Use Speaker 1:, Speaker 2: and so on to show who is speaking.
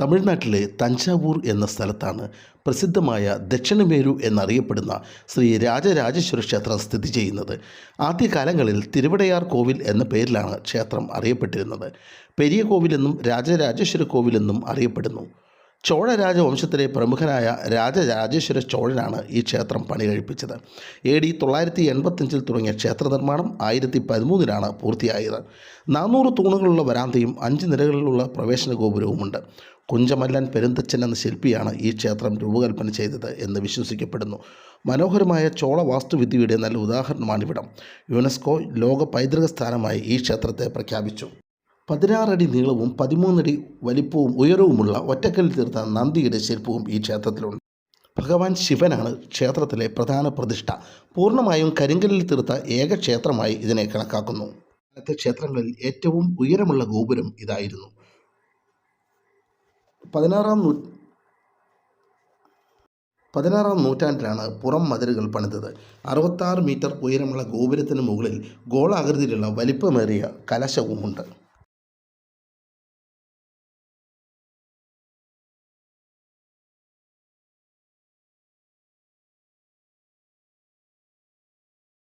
Speaker 1: തമിഴ്നാട്ടിലെ തഞ്ചാവൂർ എന്ന സ്ഥലത്താണ് പ്രസിദ്ധമായ ദക്ഷിണമേരു എന്നറിയപ്പെടുന്ന ശ്രീ രാജരാജേശ്വര ക്ഷേത്രം സ്ഥിതി ചെയ്യുന്നത്. ആദ്യകാലങ്ങളിൽ തിരുവിടയാർ കോവിൽ എന്ന പേരിലാണ് ക്ഷേത്രം അറിയപ്പെട്ടിരുന്നത്. പെരിയ കോവിലെന്നും രാജരാജേശ്വര കോവിലെന്നും അറിയപ്പെടുന്നു. ചോഴ രാജവംശത്തിലെ പ്രമുഖനായ രാജരാജേശ്വര ചോഴനാണ് ഈ ക്ഷേത്രം പണി കഴിപ്പിച്ചത് എ ഡി തൊള്ളായിരത്തി എൺപത്തഞ്ചിൽ തുടങ്ങിയ ക്ഷേത്ര നിർമ്മാണം ആയിരത്തി പതിമൂന്നിലാണ് പൂർത്തിയായത്. നാനൂറ് തൂണുകളുള്ള വരാന്തയും അഞ്ച് നിലകളിലുള്ള പ്രവേശന ഗോപുരവുമുണ്ട്. കുഞ്ചമല്ലൻ പെരുന്തച്ചൻ എന്ന ശില്പിയാണ് ഈ ക്ഷേത്രം രൂപകൽപ്പന ചെയ്തത് എന്ന് വിശ്വസിക്കപ്പെടുന്നു. മനോഹരമായ ചോള വാസ്തുവിദ്യയുടെ നല്ല ഉദാഹരണമാണിവിടം. യുനെസ്കോ ലോക പൈതൃക സ്ഥാനമായി ഈ ക്ഷേത്രത്തെ പ്രഖ്യാപിച്ചു. പതിനാറടി നീളവും പതിമൂന്നടി വലിപ്പവും ഉയരവുമുള്ള ഒറ്റക്കല്ലിൽ തീർത്ത നന്ദിയുടെ ശില്പവും ഈ ക്ഷേത്രത്തിലുണ്ട്. ഭഗവാൻ ശിവനാണ് ക്ഷേത്രത്തിലെ പ്രധാന പ്രതിഷ്ഠ. പൂർണമായും കരിങ്കല്ലിൽ തീർത്ത ഏക ക്ഷേത്രമായി ഇതിനെ കണക്കാക്കുന്നു. ക്ഷേത്രങ്ങളിൽ ഏറ്റവും ഉയരമുള്ള ഗോപുരം ഇതായിരുന്നു. പതിനാറാം നൂ പതിനാറാം നൂറ്റാണ്ടിലാണ് പുറം മതിലുകൾ പണിതത്. അറുപത്താറ് മീറ്റർ ഉയരമുള്ള ഗോപുരത്തിന് മുകളിൽ ഗോളാകൃതിയിലുള്ള വലിപ്പമേറിയ കലശവുമുണ്ട്.